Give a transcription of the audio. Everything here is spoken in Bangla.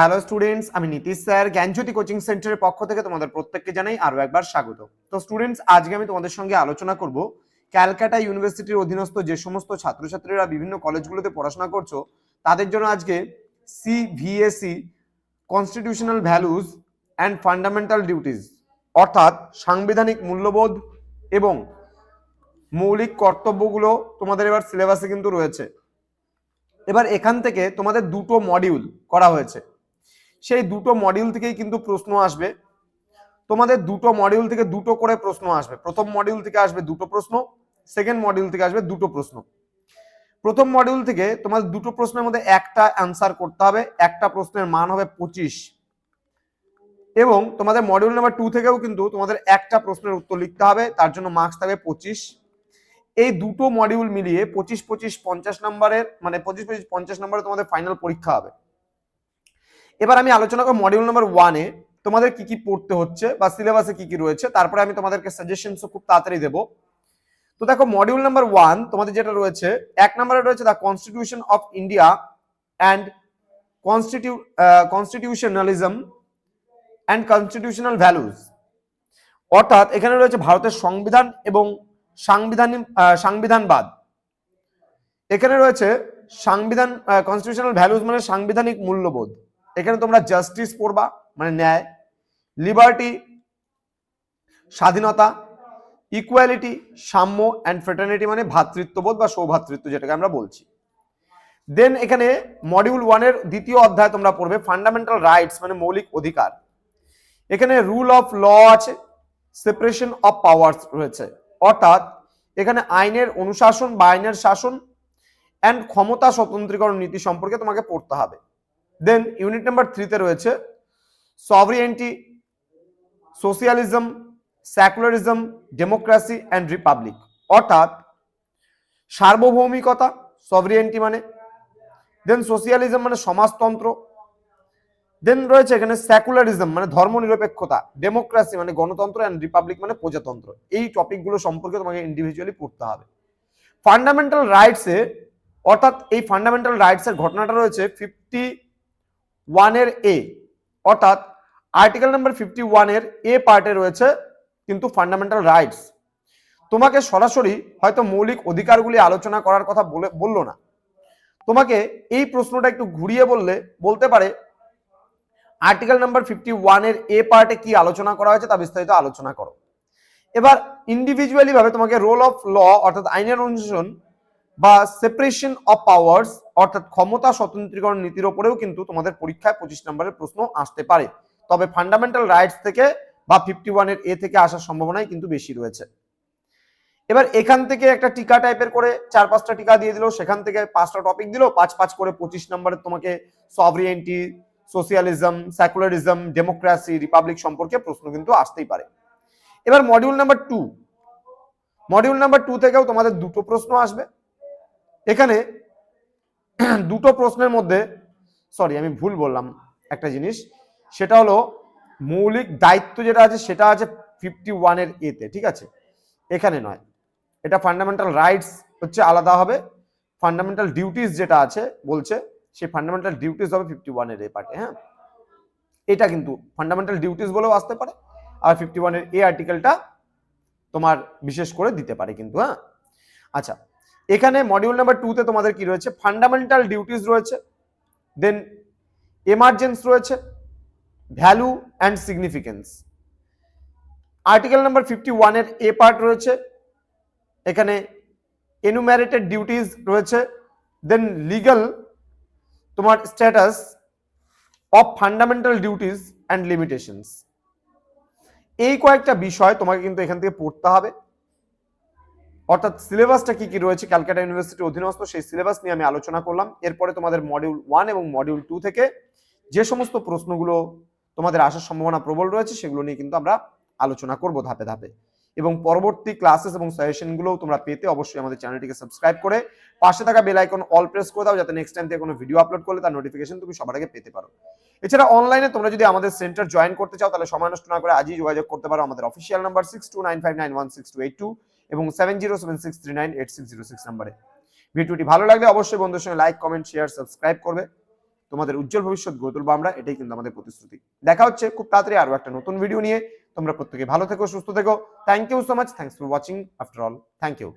হ্যালো স্টুডেন্টস আমি নীতিশ স্যার, জ্ঞানজ্যোতি কোচিং সেন্টারের পক্ষ থেকে তোমাদের প্রত্যেককে জানাই আরও একবার স্বাগত। তো স্টুডেন্টস আজকে আমি তোমাদের সঙ্গে আলোচনা করব ক্যালকাটা ইউনিভার্সিটির অধীনস্থ যে সমস্ত ছাত্রছাত্রীরা বিভিন্ন কলেজগুলোতে পড়াশোনা করছ, তাদের জন্য আজকে সিভিএসই constitutional values and fundamental duties অর্থাৎ সাংবিধানিক মূল্যবোধ এবং মৌলিক কর্তব্যগুলো তোমাদের এবার সিলেবাসে কিন্তু রয়েছে। এবার এখান থেকে তোমাদের দুটো মডিউল করা হয়েছে। সেই দুটো মডিউল থেকেই কিন্তু প্রশ্ন আসবে। তোমাদের দুটো মডিউল থেকে দুটো করে প্রশ্ন আসবে। প্রথম মডিউল থেকে আসবে দুটো প্রশ্ন সেকেন্ড মডিউল থেকে আসবে দুটো প্রশ্ন। প্রথম মডিউল থেকে তোমাদের দুটো প্রশ্নের মধ্যে একটা অ্যান্সার করতে হবে, একটা প্রশ্নের মান হবে পঁচিশ। এবং তোমাদের মডিউল নাম্বার টু থেকেও কিন্তু তোমাদের একটা প্রশ্নের উত্তর লিখতে হবে, তার জন্য মার্কস থাকবে পঁচিশ। এই দুটো মডিউল মিলিয়ে পঁচিশ পঁচিশ, পঞ্চাশ নম্বরের মানে পঁচিশ পঁচিশ, পঞ্চাশ নম্বরে তোমাদের ফাইনাল পরীক্ষা হবে। এবার আমি আলোচনা করব মডিউল নাম্বার ওয়ানে তোমাদের কি কি পড়তে হচ্ছে বা সিলেবাসে কি কি রয়েছে? তারপরে আমি তোমাদেরকে সাজেশনস খুব তাড়াতাড়ি দেবো। তো দেখো মডিউল নাম্বার ওয়ান তোমাদের যেটা রয়েছে এক নম্বরে রয়েছে the constitution of India and constitu constitutionalism and constitutional values অর্থাৎ এখানে রয়েছে ভারতের সংবিধান এবং সাংবিধানিক আহ, সাংবিধানবাদ। এখানে রয়েছে সাংবিধান কনস্টিটিউশনাল ভ্যালুজ মানে সাংবিধানিক মূল্যবোধ। এখানে তোমরা জাস্টিস পড়বা মানে ন্যায় লিবার্টি স্বাধীনতা ইকুয়ালিটি সাম্য অ্যান্ড ফ্রেটার্নিটি মানে ভ্রাতৃত্ববোধ বা সৌভ্রাতৃত্ব যেটাকে আমরা বলছি। দেন এখানে মডিউল ওয়ানের দ্বিতীয় অধ্যায় তোমরা পড়বে ফান্ডামেন্টাল রাইটস মানে মৌলিক অধিকার। এখানে রুল অফ ল আছে সেপারেশন অফ পাওয়ার্স রয়েছে। অর্থাৎ এখানে আইনের অনুশাসন বা আইনের শাসন অ্যান্ড ক্ষমতা স্বতন্ত্রীকরণ নীতি সম্পর্কে তোমাকে পড়তে হবে। দেন ইউনিট নাম্বার থ্রিতে রয়েছে sovereignty socialism secularism democracy and republic অর্থাৎ সার্বভৌমিকতা সভরিয়েন্টি মানে দেন সোশিয়ালিজম মানে সমাজতন্ত্র দেন রয়েছে এখানে সেকুলারিজম মানে ধর্মনিরপেক্ষতা ডেমোক্রেসি মানে গণতন্ত্র অ্যান্ড রিপাবলিক মানে প্রজাতন্ত্র। এই টপিকগুলো সম্পর্কে তোমাকে ইন্ডিভিজুয়ালি পড়তে হবে। ফান্ডামেন্টাল রাইটসে অর্থাৎ এই ফান্ডামেন্টাল রাইটসের ঘটনাটা রয়েছে ফিফটি ওয়ানের এ অর্থাৎ আর্টিকেল নাম্বার ফিফটি ওয়ানের এ পার্টে রয়েছে কিন্তু ফান্ডামেন্টাল রাইটস তোমাকে সরাসরি হয়তো মৌলিক অধিকারগুলি আলোচনা করার কথা বলে, বলল না। তোমাকে এই প্রশ্নটা একটু ঘুরিয়ে বললে, বলতে পারে আর্টিকেল নাম্বার ফিফটি ওয়ানের এ পার্টে কি আলোচনা করা হয়েছে তা বিস্তারিত আলোচনা করো। এবার ইন্ডিভিজুয়ালি ভাবে তোমাকে রোল অফ ল অর্থাৎ আইনের অনুশীলন বা সেপারেশন অফ পাওয়ার্স অর্থাৎ ক্ষমতা স্বতন্ত্রীকরণ নীতির ওপরেও কিন্তু তোমাদের পরীক্ষায় পঁচিশ নম্বরের প্রশ্ন আসতে পারে। তবে ফান্ডামেন্টাল রাইটস থেকে বা ফিফটি ওয়ানের এ থেকে আসার সম্ভাবনাই কিন্তু বেশি রয়েছে। এবার এখান থেকে একটা টিকা টাইপের করে চার পাঁচটা টিকা দিয়ে দিল, সেখান থেকে পাঁচটা টপিক দিল, পাঁচ পাঁচ করে পঁচিশ নম্বরের তোমাকে sovereignty socialism secularism democracy republic সম্পর্কে প্রশ্ন কিন্তু আসতেই পারে। এবার module number two module number two থেকেও তোমাদের দুটো প্রশ্ন আসবে। এখানে দুটো প্রশ্নের মধ্যে সরি আমি ভুল বললাম একটা জিনিস। সেটা হলো, মৌলিক দায়িত্ব যেটা আছে, সেটা আছে ফিফটি ওয়ানের এতে ঠিক আছে? এখানে নয়। এটা ফান্ডামেন্টাল রাইটস হচ্ছে আলাদা হবে। ফান্ডামেন্টাল ডিউটিস যেটা আছে, বলছে, সেই ফান্ডামেন্টাল ডিউটিস হবে ফিফটি ওয়ানের এ পার্টে হ্যাঁ? এটা কিন্তু ফান্ডামেন্টাল ডিউটিস বলেও আসতে পারে, আর ফিফটি ওয়ানের এ আর্টিকেলটা তোমার বিশেষ করে দিতে পারে কিন্তু হ্যাঁ? আচ্ছা এখানে মডিউল নাম্বার টুতে তোমাদের কি রয়েছে? ফান্ডামেন্টাল ডিউটিস রয়েছে দেন এমার্জেন্স রয়েছে value and significance article number fifty ওয়ানের এ পার্ট রয়েছে, এখানে এনুম্যারেটেড ডিউটিস রয়েছে দেন লিগাল তোমার status of fundamental duties and limitations এই কয়েকটা বিষয় তোমাকে কিন্তু এখান থেকে পড়তে হবে। অর্থাৎ সিলেবাসটা কি কি রয়েছে? ক্যালকাটা ইউনিভার্সিটির অধীনস্থ সেই সিলেবাস নিয়ে আমি আলোচনা করলাম। এরপরে তোমাদের মডিউল ওয়ান এবং মডিউল টু থেকে যে সমস্ত প্রশ্নগুলো তোমাদের আসার সম্ভাবনা প্রবল রয়েছে, সেগুলো নিয়ে কিন্তু আমরা আলোচনা করব ধাপে ধাপে। এবং পরবর্তী ক্লাসেস এবং সাজেশনগুলো তোমরা পেতে অবশ্যই আমাদের চ্যানেলটিকে সাবস্ক্রাইব করে পাশে থাকা বেল আইকন অল প্রেস করে দাও, যাতে নেক্সট টাইম থেকে কোনো ভিডিও আপলোড করলে তার নোটিফিকেশন তুমি সবার আগে পেতে পারো। এছাড়া অনলাইনে তোমরা যদি আমাদের সেন্টার জয়েন করতে চাও, তাহলে সময় নষ্ট না করে আজই যোগাযোগ করতে পারো। আমাদের official number six two nine five nine one six two eight two এবং seven zero seven six three nine eight six zero six নাম্বারে। ভিডিওটি ভালো লাগলে অবশ্যই বন্ধুর সঙ্গে লাইক কমেন্ট শেয়ার সাবস্ক্রাইব করবে। তোমাদের উজ্জ্বল ভবিষ্যৎ গড়ে তুলবো আমরা, এটাই কিন্তু আমাদের প্রতিশ্রুতি। দেখা হচ্ছে খুব তাড়াতাড়ি আরও একটা নতুন ভিডিও নিয়ে। তোমরা প্রত্যেকে ভালো থেকো, সুস্থ থেকো। Thank you so much thanks for watching after all thank you